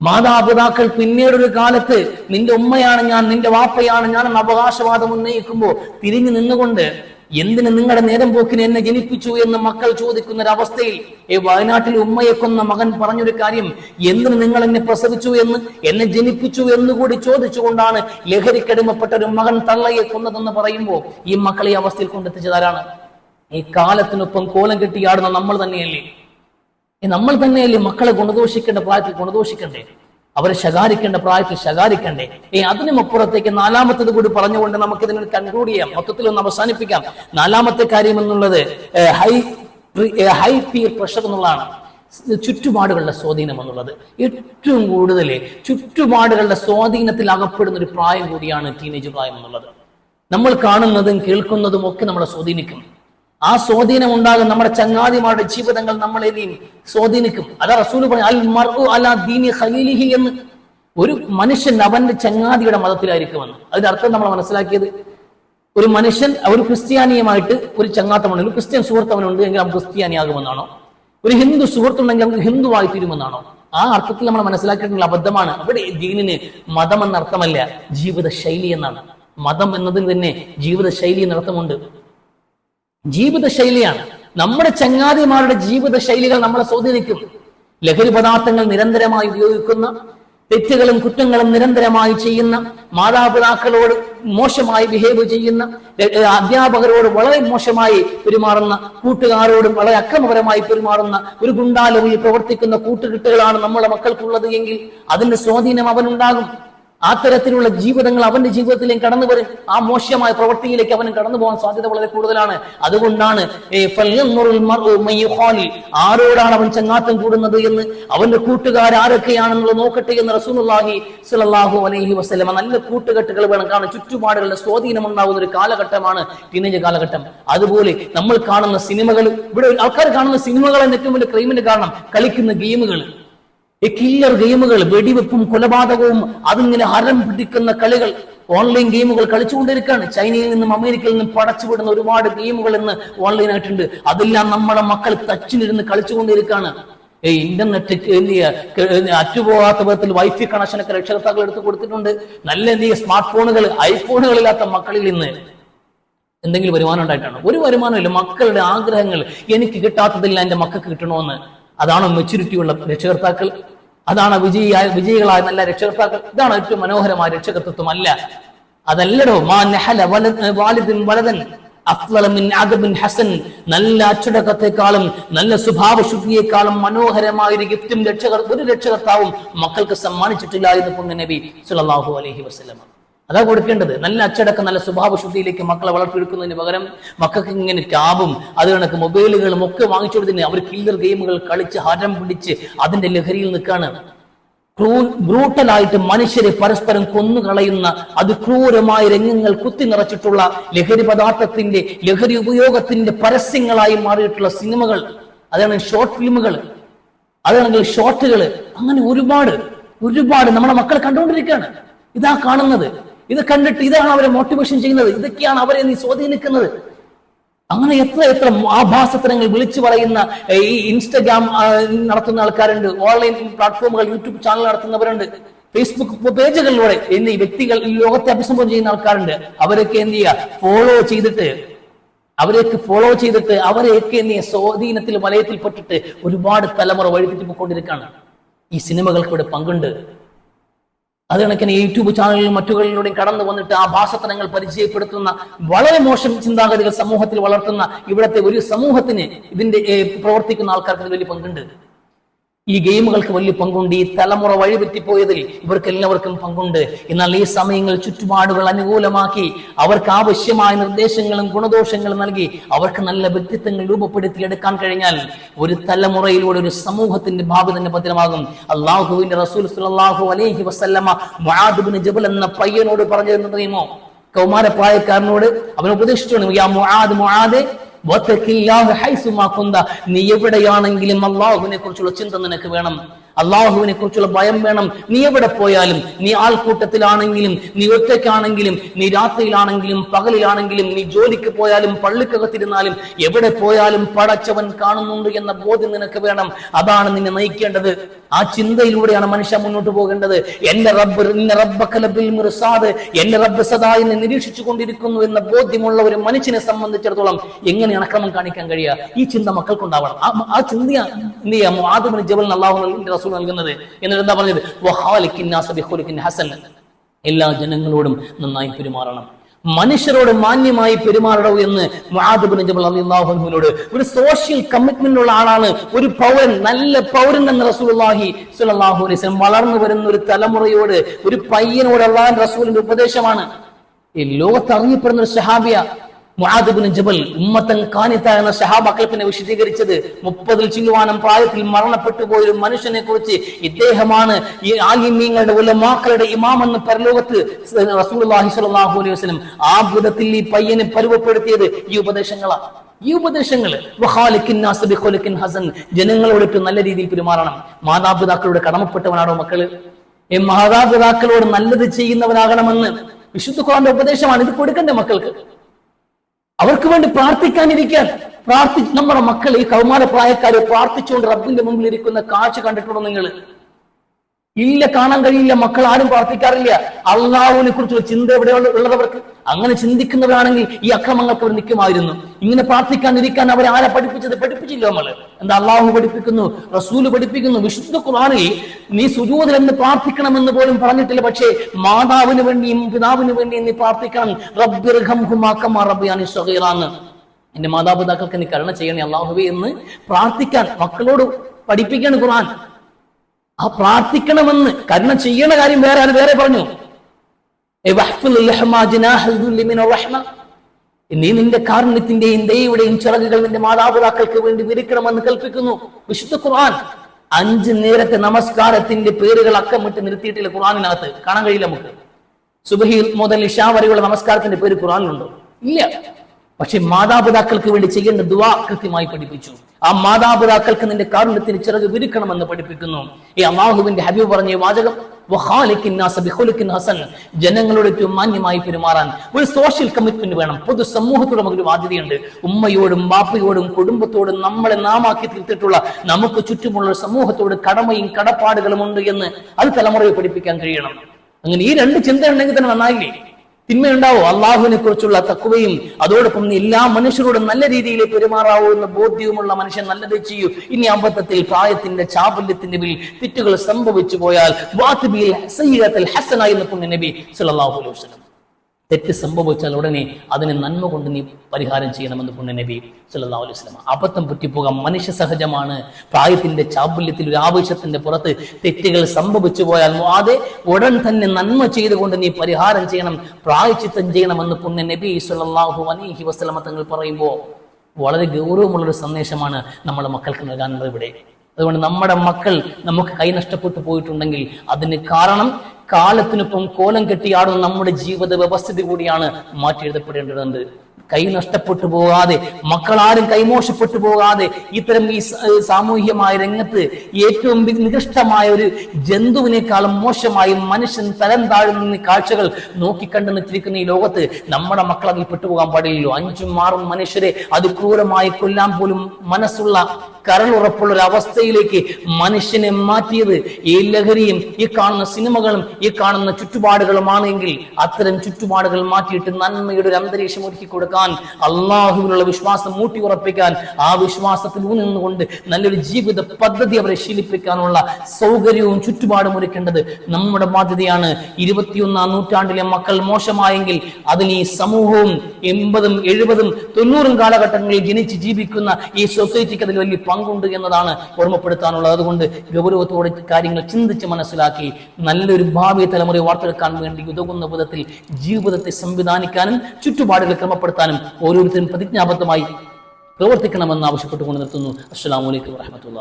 മാതാപിതാക്കൾ പിന്നീടൊരു കാലത്ത് നിന്റെ ഉമ്മയാണ് ഞാൻ നിന്റെ വാപ്പയാണ് ഞാൻ എന്ന അവകാശവാദം ഉന്നയിക്കുമ്പോൾ തിരിഞ്ഞു നിന്നുകൊണ്ട് എന്തിന് നിങ്ങളുടെ നേരം പോക്കിന് എന്നെ ജനിപ്പിച്ചു? എന്ന് മക്കൾ ചോദിക്കുന്ന ഒരു അവസ്ഥയിൽ ഈ വയനാട്ടിൽ ഉമ്മയെ കൊന്ന മകൻ പറഞ്ഞൊരു കാര്യം എന്തിന് നിങ്ങൾ എന്നെ പ്രസവിച്ചു എന്ന് എന്നെ ജനിപ്പിച്ചു എന്നുകൂടി ചോദിച്ചുകൊണ്ടാണ് ലഹരിക്കടിമപ്പെട്ട ഒരു മകൻ തള്ളയെ കൊന്നതെന്ന് പറയുമ്പോൾ ഈ മക്കളെ അവസ്ഥയിൽ കൊണ്ടെത്തിച്ചതാരാണ് ഈ കാലത്തിനൊപ്പം കോലം കെട്ടിയാടുന്ന നമ്മൾ തന്നെയല്ലേ? നമ്മൾ തന്നെയല്ലേ മക്കളെ ഗുണദോഷിക്കേണ്ട പ്രായത്തിൽ ഗുണദോഷിക്കണ്ടേ? അവരെ ശകാരിക്കേണ്ട പ്രായത്തിൽ ശകാരിക്കണ്ടേ? ഈ അതിനുമപ്പുറത്തേക്ക് നാലാമത്തത് കൂടി പറഞ്ഞുകൊണ്ട് നമുക്ക് ഇതിനെ കൺക്ലൂഡ് ചെയ്യാം. മൊത്തത്തിൽ ഒന്ന് അവസാനിപ്പിക്കാം. നാലാമത്തെ കാര്യം എന്നുള്ളത് ഹൈ ഹൈ പിയർ പ്രഷർ എന്നുള്ളതാണ്. ചുറ്റുപാടുകളുടെ സ്വാധീനം എന്നുള്ളത്. ഏറ്റവും കൂടുതൽ ചുറ്റുപാടുകളുടെ സ്വാധീനത്തിൽ അകപ്പെടുന്ന ഒരു പ്രായം കൂടിയാണ് ടീനേജ് പ്രായം എന്നുള്ളത്. നമ്മൾ കാണുന്നതും കേൾക്കുന്നതും ഒക്കെ നമ്മളെ സ്വാധീനിക്കും. ആ സ്വാധീനം ഉണ്ടാകും നമ്മുടെ ചങ്ങാതിമാരുടെ ജീവിതങ്ങൾ നമ്മളെ സ്വാധീനിക്കും. അതാ റസൂൽ പറഞ്ഞു അൽ മർഉ അലാ ദീനി ഖലീലിഹി എന്ന് ഒരു മനുഷ്യൻ അവന്റെ ചങ്ങാതിയുടെ മതത്തിലായിരിക്കുമെന്ന്. അതിന്റെ അർത്ഥം നമ്മൾ മനസ്സിലാക്കിയത്. ഒരു മനുഷ്യൻ ഒരു ക്രിസ്ത്യാനിയുമായിട്ട് ഒരു ചങ്ങാത്തമുണ്ട് ഒരു ക്രിസ്ത്യൻ സുഹൃത്ത് അവനുണ്ട് എങ്കിൽ അവൻ ക്രിസ്ത്യാനിയാകുമെന്നാണോ? ഒരു ഹിന്ദു സുഹൃത്തുണ്ടെങ്കിൽ അവൻ ഹിന്ദുവായി തീരുമെന്നാണോ? ആ അർത്ഥത്തിൽ നമ്മൾ മനസ്സിലാക്കിയിട്ടുള്ള അബദ്ധമാണ്. അവിടെ ദീനിന് മതം എന്ന അർത്ഥമല്ല ജീവിത ശൈലി എന്നാണ്. മതം എന്നതിന് തന്നെ ജീവിത ശൈലി എന്ന അർത്ഥമുണ്ട് ജീവിത ശൈലിയാണ് നമ്മുടെ ചങ്ങാതിമാരുടെ ജീവിത ശൈലികൾ നമ്മളെ സ്വാധീനിക്കും. ലഹരി പദാർത്ഥങ്ങൾ നിരന്തരമായി ഉപയോഗിക്കുന്ന തെറ്റുകളും കുറ്റങ്ങളും നിരന്തരമായി ചെയ്യുന്ന മാതാപിതാക്കളോട് മോശമായി ബിഹേവ് ചെയ്യുന്ന അധ്യാപകരോട് വളരെ മോശമായി പെരുമാറുന്ന കൂട്ടുകാരോടും വളരെ അക്രമപരമായി പെരുമാറുന്ന ഒരു ഗുണ്ടാലവിൽ പ്രവർത്തിക്കുന്ന കൂട്ടുകെട്ടുകളാണ് നമ്മുടെ മക്കൾക്കുള്ളത് എങ്കിൽ അതിന്റെ സ്വാധീനം അവനുണ്ടാകും. ആ തരത്തിലുള്ള ജീവിതങ്ങൾ അവന്റെ ജീവിതത്തിലേക്ക് കടന്നു വരും. ആ മോശമായ പ്രവൃത്തിയിലേക്ക് അവന് കടന്നു പോകാൻ സാധ്യത വളരെ കൂടുതലാണ്. അതുകൊണ്ടാണ് ആരോടാണ് അവൻ ചങ്ങാത്തം കൂടുന്നത് എന്ന്? അവന്റെ കൂട്ടുകാർ ആരൊക്കെയാണെന്നുള്ളത് നോക്കട്ടെ എന്ന് റസൂലുള്ളാഹി സ്വല്ലല്ലാഹു അലൈഹി വസ്ലമ നല്ല കൂട്ടുകെട്ടുകൾ വേണം. കാരണം ചുറ്റുപാടുകളുടെ സ്വാധീനം ഉണ്ടാകുന്ന ഒരു കാലഘട്ടമാണ് ടീനേജ് കാലഘട്ടം. അതുപോലെ നമ്മൾ കാണുന്ന സിനിമകൾ ഇവിടെ ആൾക്കാർ കാണുന്ന സിനിമകൾ ഏറ്റവും വലിയ കാരണം കളിക്കുന്ന ഗെയിമുകൾ. ഈ കില്ലർ ഗെയിമുകൾ വെടിവെപ്പും കൊലപാതകവും അതിങ്ങനെ ഹരം പിടിക്കുന്ന കളികൾ ഓൺലൈൻ ഗെയിമുകൾ കളിച്ചുകൊണ്ടിരിക്കുകയാണ്. ചൈനയിൽ നിന്നും അമേരിക്കയിൽ നിന്നും പടച്ചുവിടുന്ന ഒരുപാട് ഗെയിമുകൾ ഇന്ന് ഓൺലൈൻ ആയിട്ടുണ്ട്. അതെല്ലാം നമ്മുടെ മക്കൾ തച്ചിലിരുന്ന് കളിച്ചുകൊണ്ടിരിക്കുകയാണ്. ഈ ഇന്റർനെറ്റ് അറ്റുപോകാത്ത വിധത്തിൽ വൈഫൈ കണക്ഷനൊക്കെ രക്ഷകർത്താക്കൾ എടുത്ത് കൊടുത്തിട്ടുണ്ട്. നല്ല എന്ത് ചെയ്യുക സ്മാർട്ട് ഫോണുകൾ ഐഫോണുകളില്ലാത്ത മക്കളിൽ ഇന്ന് എന്തെങ്കിലും വരുമാനം ഉണ്ടായിട്ടാണ്? ഒരു വരുമാനമില്ല മക്കളുടെ ആഗ്രഹങ്ങൾ എനിക്ക് കിട്ടാത്തതില്ല എന്റെ മക്കൾക്ക് കിട്ടണമെന്ന് അതാണോ മെച്യൂരിറ്റി ഉള്ള രക്ഷകർത്താക്കൾ. അതാണ് വിജയിയായ വിജയികളായ നല്ല രക്ഷകർത്താക്കൾ. ഇതാണ് ഏറ്റവും മനോഹരമായ രക്ഷകർത്തത്വം അല്ല അതല്ലടോ മാ നെഹല വലദ് വാലിദിൻ അദബിൻ ഹസൻ. നല്ല അച്ചടക്കത്തെക്കാളും നല്ല സ്വഭാവശുദ്ധിയെക്കാളും മനോഹരമായ ഒരു ഗിഫ്റ്റും രക്ഷകർ ഒരു രക്ഷകർത്താവും മക്കൾക്ക് സമ്മാനിച്ചിട്ടില്ല എന്ന് പുണ്യ നബി സുല്ലല്ലാഹു അലൈഹി വസല്ലം. അതാ കൊടുക്കേണ്ടത്. നല്ല അച്ചടക്കം നല്ല സ്വഭാവശുദ്ധിയിലേക്ക് മക്കളെ വളർത്തിയെടുക്കുന്നതിന് പകരം മക്കൾക്ക് ഇങ്ങനെ ടാബും അത് കണക്ക് മൊബൈലുകളും ഒക്കെ വാങ്ങിച്ചു കൊടുത്തിന് അവർ കില്ലർ ഗെയിമുകൾ കളിച്ച് ഹരം പിടിച്ച് അതിന്റെ ലഹരിയിൽ നിൽക്കാണ് ബ്രൂട്ടലായിട്ട് മനുഷ്യരെ പരസ്പരം കൊന്നുകളയുന്ന അതിക്രൂരമായ രംഗങ്ങൾ കുത്തി നിറച്ചിട്ടുള്ള ലഹരി പദാർത്ഥത്തിന്റെ ലഹരി ഉപയോഗത്തിന്റെ പരസ്യങ്ങളായി മാറിയിട്ടുള്ള സിനിമകൾ അതാണ് ഷോർട്ട് ഫിലിമുകൾ അതാണെങ്കിൽ ഷോർട്ടുകൾ അങ്ങനെ ഒരുപാട് ഒരുപാട് നമ്മുടെ മക്കൾ കണ്ടുകൊണ്ടിരിക്കുകയാണ്. ഇതാ കാണുന്നത്. ഇത് കണ്ടിട്ട് ഇതാണ് അവരെ മോട്ടിവേഷൻ ചെയ്യുന്നത്. ഇതൊക്കെയാണ് അവരെ നീ സ്വാധീനിക്കുന്നത്. അങ്ങനെ എത്ര എത്ര ആഭാസത്തരങ്ങൾ വിളിച്ചു പറയുന്ന ഈ ഇൻസ്റ്റഗ്രാം നടത്തുന്ന ആൾക്കാരുണ്ട്. ഓൺലൈൻ പ്ലാറ്റ്ഫോമുകൾ യൂട്യൂബ് ചാനൽ നടത്തുന്നവരുണ്ട്. ഫേസ്ബുക്ക് പേജുകളിലൂടെ എന്നീ വ്യക്തികൾ ഈ ലോകത്തെ അഭിസംബോധന ചെയ്യുന്ന ആൾക്കാരുണ്ട്. അവരൊക്കെ എന്ത് ചെയ്യുക? ഫോളോ ചെയ്തിട്ട് അവരെയൊക്കെ ഫോളോ ചെയ്തിട്ട് അവരെയൊക്കെ എന്നീ സ്വാധീനത്തിൽ വലയത്തിൽപ്പെട്ടിട്ട് ഒരുപാട് തലമുറ വഴിപ്പിച്ചു പോയിക്കൊണ്ടിരിക്കുകയാണ് ഈ സിനിമകൾക്ക് ഇവിടെ പങ്കുണ്ട്. അത് കണക്കിന് യൂട്യൂബ് ചാനലിലും മറ്റുകളിലൂടെയും കടന്നു വന്നിട്ട് ആ ഭാഷത്തനങ്ങൾ പരിചയപ്പെടുത്തുന്ന വളരെ മോശം ചിന്താഗതികൾ സമൂഹത്തിൽ വളർത്തുന്ന ഇവിടുത്തെ ഒരു സമൂഹത്തിന് ഇതിന്റെ പ്രവർത്തിക്കുന്ന ആൾക്കാർക്ക് വലിയ പങ്കുണ്ട്. ഈ ഗെയിമുകൾക്ക് വലിയ പങ്കുണ്ട്. ഈ തലമുറ വഴിപറ്റിപ്പോയതിൽ ഇവർക്ക് എല്ലാവർക്കും പങ്കുണ്ട്. എന്നാൽ ഈ സമയങ്ങൾ ചുറ്റുപാടുകൾ അനുകൂലമാക്കി അവർക്ക് ആവശ്യമായ നിർദ്ദേശങ്ങളും ഗുണദോഷങ്ങളും നൽകി അവർക്ക് നല്ല വ്യക്തിത്വങ്ങൾ രൂപപ്പെടുത്തിയെടുക്കാൻ കഴിഞ്ഞാൽ ഒരു തലമുറയിലൂടെ ഒരു സമൂഹത്തിന്റെ ഭാവി തന്നെ ഭദ്രമാകും. അള്ളാഹുവിന്റെ റസൂൽ സുല്ലല്ലാഹു അലൈഹി വസല്ലമ ജബുൽ എന്ന പയ്യനോട് പറഞ്ഞിരുന്നറിയുമോ കൗമാരപ്രായക്കാരനോട് അവൻ ഉപദേശിച്ചു നീ എവിടെയാണെങ്കിലും അള്ളാഹുവിനെ കുറിച്ചുള്ള ചിന്ത നിനക്ക് വേണം. അള്ളാഹുവിനെ കുറിച്ചുള്ള ഭയം വേണം നീ എവിടെ പോയാലും നീ ആൾക്കൂട്ടത്തിലാണെങ്കിലും നീ ഒറ്റയ്ക്കാണെങ്കിലും നീ രാത്രിയിലാണെങ്കിലും പകലിലാണെങ്കിലും നീ ജോലിക്ക് പോയാലും പള്ളിക്കകത്തിരുന്നാലും എവിടെ പോയാലും പടച്ചവൻ കാണുന്നുണ്ട് എന്ന ബോധ്യം നിനക്ക് വേണം അതാണ് നിന്നെ നയിക്കേണ്ടത് ആ ചിന്തയിലൂടെയാണ് മനുഷ്യൻ മുന്നോട്ട് പോകേണ്ടത് എന്റെ റബ്ബ് എന്നെ റബ്ബക്കലബിൽ മിർസാദ് എന്റെ റബ്ബ് സദാ എന്നെ നിരീക്ഷിച്ചു കൊണ്ടിരിക്കുന്നു എന്ന ബോധ്യമുള്ള ഒരു മനുഷ്യനെ സംബന്ധിച്ചിടത്തോളം എങ്ങനെയാണ് അക്രമം കാണിക്കാൻ കഴിയുക ഈ ചിന്ത മക്കൾക്കുണ്ടാവണം ആ ചിന്തയാണ് എന്ത് ചെയ്യാം ആദമിന് ജബൽ അള്ളാഹു റസൂൽ നൽകുന്നത്. എന്നിട്ട് എന്താ പറഞ്ഞത് എല്ലാ ജനങ്ങളോടും നന്നായി പെരുമാറണം. മനുഷ്യരോട് മാന്യമായി പെരുമാറണോ എന്ന് അള്ളാഹുവിനോട് ഒരു സോഷ്യൽ കമ്മിറ്റ്മെന്റ് ഉള്ള ആളാണ് ഒരു പൗരൻ നല്ല പൗരൻ എന്ന വസല്ലം. വളർന്നു വരുന്ന ഒരു തലമുറയോട് ഒരു പയ്യനോട് അള്ളാഹൻ റസൂലിന്റെ ഉപദേശമാണ്. ഈ ലോകത്ത് അറിയപ്പെടുന്ന ഒരു സഹാബിയ. മുആദുബിൻ ജബൽ ഉമ്മത്തൻ കാനിത്ത എന്ന സഹാബാക്കളപ്പിനെ വിശദീകരിച്ചത് മുപ്പതിൽ ചിങ്ങുവാനം പ്രായത്തിൽ മരണപ്പെട്ടു പോയ ഒരു മനുഷ്യനെ കുറിച്ച് ഇദ്ദേഹമാണ് ഈ ആലിമീങ്ങളുടെ ഉലമാക്കളുടെ ഇമാം പരലോകത്ത് സ്വല്ലല്ലാഹു അലൈഹി ആ വിധത്തിൽ ഈ പയ്യനെ പരുവപ്പെടുത്തിയത് ഈ ഉപദേശങ്ങളാണ് ഈ വഹാലിക്കിൻ ഹസൻ ജനങ്ങളോട് നല്ല രീതിയിൽ പെരുമാറണം. മാതാപിതാക്കളോട് കടമപ്പെട്ടവനാണോ മക്കൾ? ഈ മാതാപിതാക്കളോട് നല്ലത് ചെയ്യുന്നവനാകണമെന്ന് വിശുദ്ധ ഖുറാന്റെ ഉപദേശമാണ് ഇത് കൊടുക്കണ്ടേ മക്കൾക്ക്? അവർക്ക് വേണ്ടി പ്രാർത്ഥിക്കാനിരിക്കാൻ പ്രാർത്ഥി നമ്മുടെ മക്കൾ ഈ കൗമാര പ്രായക്കാരെ പ്രാർത്ഥിച്ചുകൊണ്ട് റബ്ബിന്റെ മുമ്പിൽ ഇരിക്കുന്ന കാഴ്ച കണ്ടിട്ടുണ്ടോ നിങ്ങൾ? ഇല്ല കാണാൻ കഴിയില്ല. മക്കൾ ആരും പ്രാർത്ഥിക്കാറില്ല. അള്ളാഹുവിനെ കുറിച്ചുള്ള ചിന്ത എവിടെയുള്ള ഉള്ളവർക്ക് അങ്ങനെ ചിന്തിക്കുന്നവരാണെങ്കിൽ ഈ അക്രമങ്ങൾക്ക് അവർ നിൽക്കുമായിരുന്നു. ഇങ്ങനെ പ്രാർത്ഥിക്കാനിരിക്കാൻ അവരെ ആരെ പഠിപ്പിച്ചത്? പഠിപ്പിച്ചില്ല നമ്മൾ എന്താ അള്ളാഹു പഠിപ്പിക്കുന്നു? റസൂൽ പഠിപ്പിക്കുന്നു? വിശുദ്ധ ഖുർആനിൽ നീ സുജൂതിൽ എന്ന് പ്രാർത്ഥിക്കണമെന്ന് പോലും പറഞ്ഞിട്ടില്ല. പക്ഷേ മാതാവിന് വേണ്ടിയും പിതാവിന് വേണ്ടിയും നീ പ്രാർത്ഥിക്കണം. റബ്ബിർഹം സ്വഹീറാന്ന് എന്റെ മാതാപിതാക്കൾക്ക് നീ കരുണ ചെയ്യണേ അള്ളാഹുബി എന്ന് പ്രാർത്ഥിക്കാൻ മക്കളോട് പഠിപ്പിക്കാണ് ഖുർആൻ. ആ പ്രാർത്ഥിക്കണമെന്ന് കരുണ ചെയ്യണ കാര്യം വേറെ ആര് വേറെ പറഞ്ഞു? നീ നിന്റെ കാരുണ്യത്തിന്റെയും ദൈവയുടെയും ചിറകുകൾ നിന്റെ മാതാപിതാക്കൾക്ക് വേണ്ടി വിരിക്കണമെന്ന് കൽപ്പിക്കുന്നു. വിശുദ്ധ ഖുർആൻ. അഞ്ച് നേരത്തെ നമസ്കാരത്തിന്റെ പേരുകൾ അക്കമിട്ട് നിർത്തിയിട്ടില്ല ഖുറാനിനകത്ത് കാണാൻ കഴിയില്ല നമുക്ക്. സുബഹി മുതൽ ഇഷാ വരെയുള്ള നമസ്കാരത്തിന്റെ പേര് ഖുറാനിലുണ്ടോ ഇല്ല. പക്ഷെ മാതാപിതാക്കൾക്ക് വേണ്ടി ചെയ്യേണ്ട ദുവാ കൃത്യമായി പഠിപ്പിച്ചു. ആ മാതാപിതാക്കൾക്ക് നിന്റെ കാരുണ്യത്തിന് ചിറക് വിരിക്കണമെന്ന് പഠിപ്പിക്കുന്നു. ഈ അള്ളാഹുവിന്റെ ഹബീബ് പറഞ്ഞ വാചകം ജനങ്ങളോട് മാന്യമായി പെരുമാറാൻ ഒരു സോഷ്യൽ കമ്മിറ്റ്മെന്റ് വേണം. പൊതു സമൂഹത്തോട് നമുക്കൊരു ബാധ്യതയുണ്ട്. ഉമ്മയോടും ബാപ്പയോടും കുടുംബത്തോടും നമ്മളെ നാമാക്കി തീർത്തിട്ടുള്ള നമുക്ക് ചുറ്റുമുള്ള സമൂഹത്തോട് കടമയും കടപ്പാടുകളും ഉണ്ട് എന്ന് അത് തലമുറയെ പഠിപ്പിക്കാൻ കഴിയണം. അങ്ങനെ ഈ രണ്ട് ചിന്ത ഉണ്ടെങ്കിൽ തന്നെ നന്നായില്ലേ? തിന്മയുണ്ടാവോ? അള്ളാഹുവിനെ കുറിച്ചുള്ള തക്കുവയും അതോടൊപ്പം എല്ലാ മനുഷ്യരോടും നല്ല രീതിയിൽ പെരുമാറാവോ എന്ന ബോധ്യവുമുള്ള മനുഷ്യൻ നല്ലത് ചെയ്യൂ. ഇനി അബദ്ധത്തിൽ പ്രായത്തിന്റെ ചാപല്യത്തിന്റെ മേൽ തെറ്റുകൾ സംഭവിച്ചു പോയാൽ ഹസനായി നിൽക്കുന്ന നബി സല്ലല്ലാഹു അലൈഹി വസല്ലം. തെറ്റ് സംഭവിച്ചാൽ ഉടനെ അതിനെ നന്മ കൊണ്ട് നീ പരിഹാരം ചെയ്യണമെന്ന് പുണ്യ നബി സല്ലല്ലാഹു അലൈഹി വസല്ലം. അബദ്ധം പറ്റിപ്പോകാൻ മനുഷ്യ സഹജമാണ് പ്രായത്തിന്റെ ചാബല്യത്തിൽ ഒരു ആവശ്യത്തിന്റെ പുറത്ത് തെറ്റുകൾ സംഭവിച്ചു പോയാൽ അതെ ഉടൻ തന്നെ നന്മ ചെയ്തുകൊണ്ട് നീ പരിഹാരം ചെയ്യണം പ്രായച്ചിത്തം ചെയ്യണമെന്ന് പുണ്യ നബി സല്ലല്ലാഹു അലൈഹി വസല്ലമ തങ്ങൾ പറയുമ്പോൾ വളരെ ഗൗരവമുള്ളൊരു സന്ദേശമാണ് നമ്മുടെ മക്കൾക്ക് നൽകാനുള്ളത് ഇവിടെ. അതുകൊണ്ട് നമ്മുടെ മക്കൾ നമുക്ക് കൈ നഷ്ടപ്പെട്ടു പോയിട്ടുണ്ടെങ്കിൽ അതിന് കാരണം കാലത്തിനൊപ്പം കോലം കെട്ടിയാടുന്ന നമ്മുടെ ജീവിത വ്യവസ്ഥിതി കൂടിയാണ് മാറ്റി എഴുതപ്പെടേണ്ടതുണ്ട് കൈ നഷ്ടപ്പെട്ടു പോകാതെ മക്കളാരും കൈമോശപ്പെട്ടു പോകാതെ ഇത്തരം ഈ സാമൂഹ്യമായ രംഗത്ത് ഏറ്റവും നികൃഷ്ടമായ ഒരു ജന്തുവിനേക്കാളും മോശമായി മനുഷ്യൻ തരം താഴ്ന്ന കാഴ്ചകൾ നോക്കിക്കണ്ടു നിൽക്കുന്ന ഈ ലോകത്ത് നമ്മുടെ മക്കൾ അതിൽ പെട്ടുപോകാൻ പാടില്ലല്ലോ. അഞ്ചും ആറും മനുഷ്യരെ അത് ക്രൂരമായി കൊല്ലാൻ പോലും മനസ്സുള്ള കരളുറപ്പുള്ള ഒരു അവസ്ഥയിലേക്ക് മനുഷ്യനെ മാറ്റിയത് ഈ ലഹരിയും ഈ കാണുന്ന സിനിമകളും ഈ കാണുന്ന ചുറ്റുപാടുകളുമാണെങ്കിൽ അത്തരം ചുറ്റുപാടുകൾ മാറ്റിയിട്ട് നന്മയുടെ ഒരു അന്തരീക്ഷം ഒരുക്കി കൊടുക്കാൻ അള്ളാഹുവിനുള്ള വിശ്വാസം മൂട്ടി ഉറപ്പിക്കാൻ ആ വിശ്വാസത്തിൽ ഊന്നിന്നുകൊണ്ട് നല്ലൊരു ജീവിത പദ്ധതി അവരെ ശീലിപ്പിക്കാനുള്ള സൗകര്യവും ചുറ്റുപാടും ഒരുക്കേണ്ടത് നമ്മുടെ ബാധ്യതയാണ്. ഇരുപത്തിയൊന്നാം നൂറ്റാണ്ടിലെ മക്കൾ മോശമായെങ്കിൽ അതിന് ഈ സമൂഹവും എൺപതും എഴുപതും തൊണ്ണൂറും കാലഘട്ടങ്ങളിൽ ജനിച്ച് ജീവിക്കുന്ന ഈ സൊസൈറ്റിക്ക് അതിൽ വലിയ പങ്കുണ്ട് എന്നതാണ് ഓർമ്മപ്പെടുത്താനുള്ളത്. അതുകൊണ്ട് ഗൗരവത്തോടെ കാര്യങ്ങൾ ചിന്തിച്ച് മനസ്സിലാക്കി നല്ലൊരു ഭാവി തലമുറയെ വാർത്തെടുക്കാൻ വേണ്ടി ഉതകുന്ന വിധത്തിൽ ജീവിതത്തെ സംവിധാനിക്കാനും ചുറ്റുപാടുകൾ ക്രമപ്പെടുത്താനും ഓരോരുത്തരും പ്രതിജ്ഞാബദ്ധമായി പ്രവർത്തിക്കണമെന്ന് ആവശ്യപ്പെട്ടുകൊണ്ട് നിർത്തുന്നു. അസ്സാം അലൈക്കും വറഹമത്തുള്ള